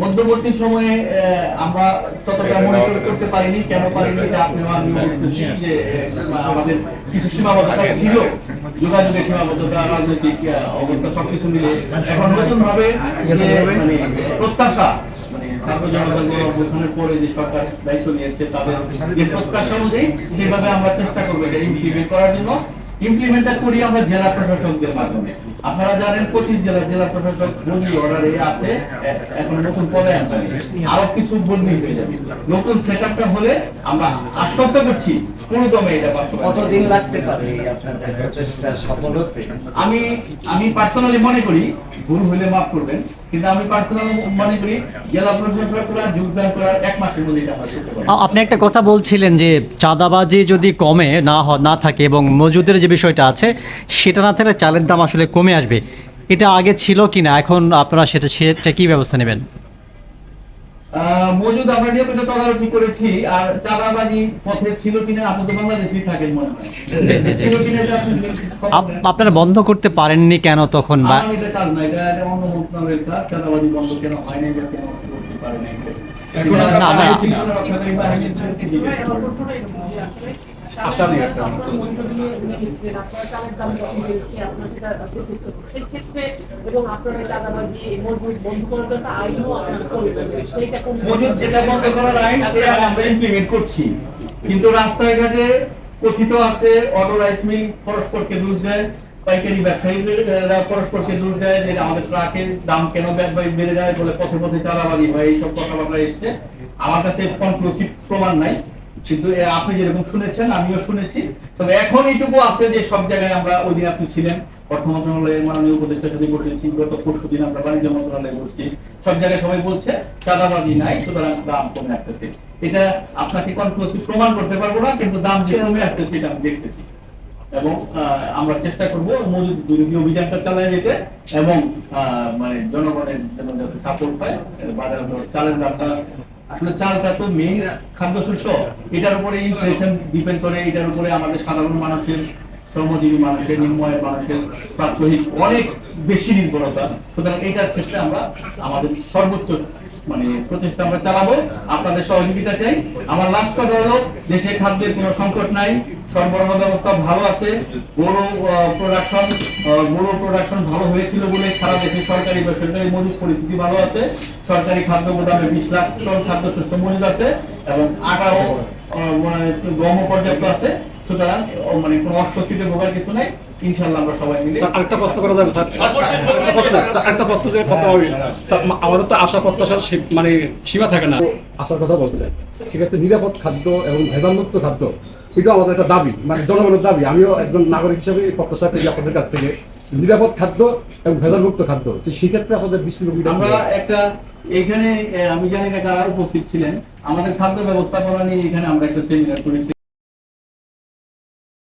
মধ্যবর্তী সময়ে আমরা ততটা মনিটর করতে পারিনি, কেন পারিনি আপনি আমাদের কিছু সীমাবদ্ধতা ছিল, যোগাযোগের সীমাবদ্ধতা, রাজনৈতিক অবস্থা, সবকিছু মিলে এখন নতুন ভাবে মানে প্রত্যাশা মানে অভ্যুত্থানের যে সরকার দায়িত্ব নিয়েছে, তাদের প্রত্যাশা অনুযায়ী সেভাবে আমরা চেষ্টা করব এটা ইমপ্লিমেন্ট করার জন্য। ইমপ্লিমেন্টটা করি আমরা জেলা প্রশাসকদের মাধ্যমে। আপনারা জানেন পঁচিশ জেলা জেলা প্রশাসক বদলি অর্ডারে আছে এখন নতুন পদে আসবে আরও কিছু বদলি হয়ে যাবে। নতুন সেট হলে আমরা আশ্বস্ত করছি পুরোদমে এটা। কতদিন লাগতে পারে আপনাদের প্রচেষ্টা সফল হতে আমি আমি পার্সোনালি মনে করি ভুল হলে মাফ করবেন আপনি একটা কথা বলছিলেন যে চাঁদাবাজি যদি কমে, না না থাকে এবং মজুদের যে বিষয়টা আছে, সেটা না থাকলে চালের দাম আসলে কমে আসবে। এটা আগে ছিল কি না এখন আপনারা সেটা সেটা কী ব্যবস্থা নেবেন? মজুদ আমরা নিয়মিত তদারকি করেছি আর চাঁদাবাজি পথে ছিল কিনা আপনি তো বাংলাদেশেই থাকেন মনে হয়। আপনারা বন্ধ করতে পারেননি কেন তখন বা আমি এটা কাজ না এটা অন্য মন্ত্রণালয়ের কাজ চাঁদাবাজি বন্ধ কেন হয় না বা কেন না এটা। যেটা বন্ধ করার আইন সেটা আমরা ইমপ্লিমেন্ট করছি। কিন্তু রাস্তায় ঘাটে কথিত আছে অটো রাইস মিল পরস্পরকে দুধ দেয়। পাইকারি ব্যবসায়ীরা পরস্পরকে দূর দেয় যে আমাদের ট্রাকের দাম কেন বেড়ে যায় বলে পথে পথে চালাবাজি হয় এইসব কথাবার্তা এসছে। আমার কাছে কনক্লুসিভ প্রমাণ নাই, কিন্তু আপনি যেরকম শুনেছেন, আমিও শুনেছি। তবে এখন এইটুকু আছে যে সব জায়গায় আমরা ওই দিন আপনি ছিলেন অর্থ মন্ত্রণালয়ের মাননীয় উপদেষ্টার সাথে বসেছি গত পরশু দিন আমরা বাণিজ্য মন্ত্রণালয়ে বসছি। সব জায়গায় সবাই বলছে, চাঁদাবাজি নাই, সুতরাং দাম কমে আসতেছে। এটা আপনাকে কনক্লুসিভ প্রমাণ করতে পারব না, কিন্তু দাম যে কমে আসতেছে এটা আমি দেখতেছি। এবং আমরা চেষ্টা করব মজুদ বিরোধী অভিযানটা চালিয়ে যেতে এবং মানে জনগণের জন্য যাতে সাপোর্ট পায় বাজার চালের দামটা, আসলে চালটা তো মেইন খাদ্যশস্য, এটার উপরে ইনফ্লেশন ডিপেন্ড করে, এটার উপরে আমাদের সাধারণ মানুষের, শ্রমজীবী মানুষের নিম্ন মানুষের প্রাত্যহিক অনেক বেশি নির্ভরতা। সুতরাং এটার ক্ষেত্রে আমরা আমাদের সর্বোচ্চ মানে প্রচেষ্টা আমরা চালাবো। আপনাদের সহযোগিতা চাই। আমার লাস্ট কথা হলো, দেশে খাদ্যের কোনো সংকট নাই, সরবরাহ ব্যবস্থা ভালো আছে বড় প্রোডাকশন বড় প্রোডাকশন ভালো হয়েছিল বলে সারা দেশে সরকারি বেসরকারি মজুদ পরিস্থিতি ভালো আছে। সরকারি খাদ্য গোদামে বিশ লাখ টন খাদ্যশস্য মজুদ আছে এবং আটাও মানে গম পর্যাপ্ত আছে। সুতরাং মানে কোনো অস্বস্তিতে ভোগার কিছু নাই ইনশাল্লাহ আমরা সবাই মিলে আরেকটা প্রশ্ন করা যাবে স্যার। আরেকটা প্রশ্ন স্যার, আরেকটা প্রশ্ন যে কথা হবে। আমাদের তো আশা প্রত্যাশার মানে সীমা থাকে না। আশার কথা বলছে। সেক্ষেত্রে নিরাপদ খাদ্য এবং ভেজালমুক্ত খাদ্য এটাও আমাদের একটা দাবি মানে জনগণের দাবি। আমিও একজন নাগরিক হিসেবে প্রত্যাশা করি আপনাদের কাছ থেকে। নিরাপদ খাদ্য এবং ভেজালমুক্ত খাদ্য তো সেক্ষেত্রে আপনাদের দৃষ্টিভঙ্গিটা আমরা একটা এখানে আমি জানি না কারা উপস্থিত ছিলেন। আমাদের খাদ্য ব্যবস্থাপনা নিয়ে এখানে আমরা একটা সেমিনার করেছি।